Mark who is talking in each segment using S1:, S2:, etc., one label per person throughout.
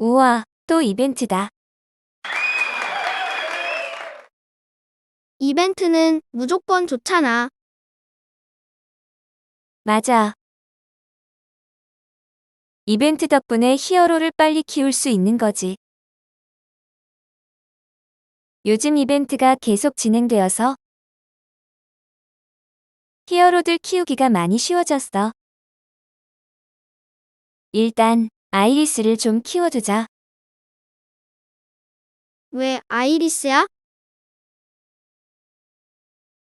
S1: 우와, 또 이벤트다.
S2: 이벤트는 무조건 좋잖아.
S1: 맞아. 이벤트 덕분에 히어로를 빨리 키울 수 있는 거지. 요즘 이벤트가 계속 진행되어서 히어로들 키우기가 많이 쉬워졌어. 일단 아이리스를 좀 키워두자.
S2: 왜 아이리스야?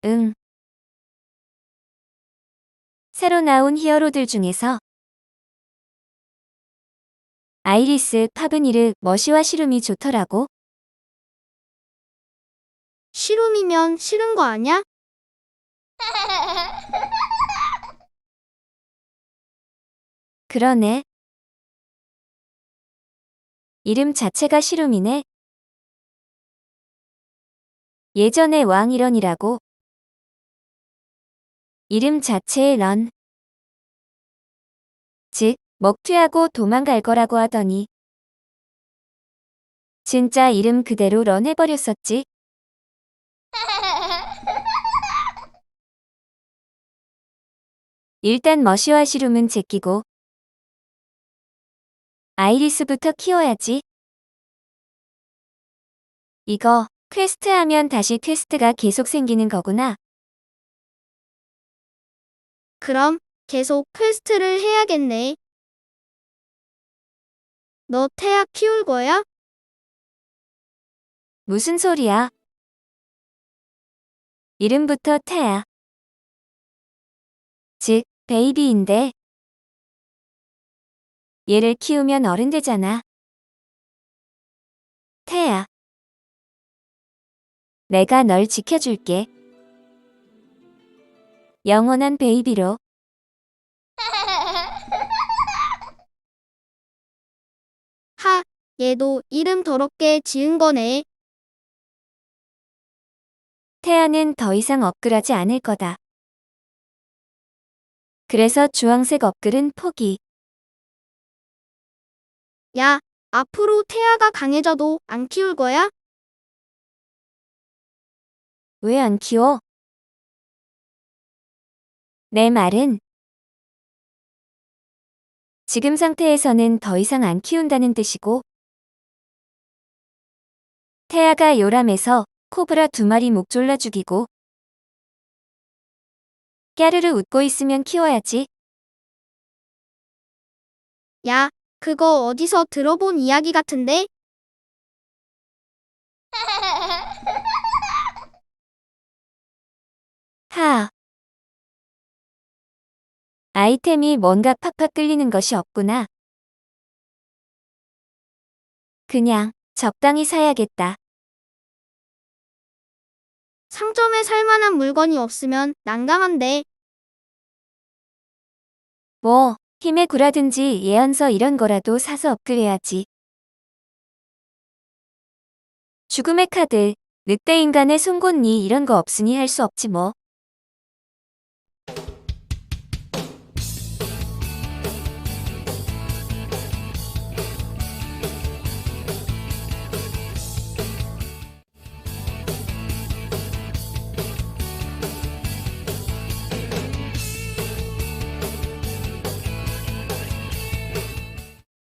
S1: 응. 새로 나온 히어로들 중에서 아이리스, 파브니르, 머시와 시룸이 좋더라고.
S2: 시룸이면 싫은 거 아냐?
S1: 그러네. 이름 자체가 시룸이네. 예전에 왕이런이라고. 이름 자체에 런. 즉, 먹튀하고 도망갈 거라고 하더니. 진짜 이름 그대로 런 해버렸었지. 일단 머시와 시룸은 제끼고 아이리스부터 키워야지. 이거 퀘스트 하면 다시 퀘스트가 계속 생기는 거구나.
S2: 그럼 계속 퀘스트를 해야겠네. 너 태아 키울 거야?
S1: 무슨 소리야? 이름부터 태야. 즉, 베이비인데. 얘를 키우면 어른 되잖아. 태야. 내가 널 지켜줄게. 영원한 베이비로.
S2: 하, 얘도 이름 더럽게 지은 거네.
S1: 태아는 더 이상 업글하지 않을 거다. 그래서 주황색 업글은 포기.
S2: 야, 앞으로 태아가 강해져도 안 키울 거야?
S1: 왜 안 키워? 내 말은 지금 상태에서는 더 이상 안 키운다는 뜻이고 태아가 요람해서 코브라 두 마리 목 졸라 죽이고 깨르르 웃고 있으면 키워야지.
S2: 야, 그거 어디서 들어본 이야기 같은데?
S1: 하. 아이템이 뭔가 팍팍 끌리는 것이 없구나. 그냥 적당히 사야겠다.
S2: 상점에 살만한 물건이 없으면 난감한데.
S1: 뭐, 힘의 구라든지 예언서 이런 거라도 사서 업그레야지. 죽음의 카드, 늑대 인간의 송곳니 이런 거 없으니 할 수 없지 뭐.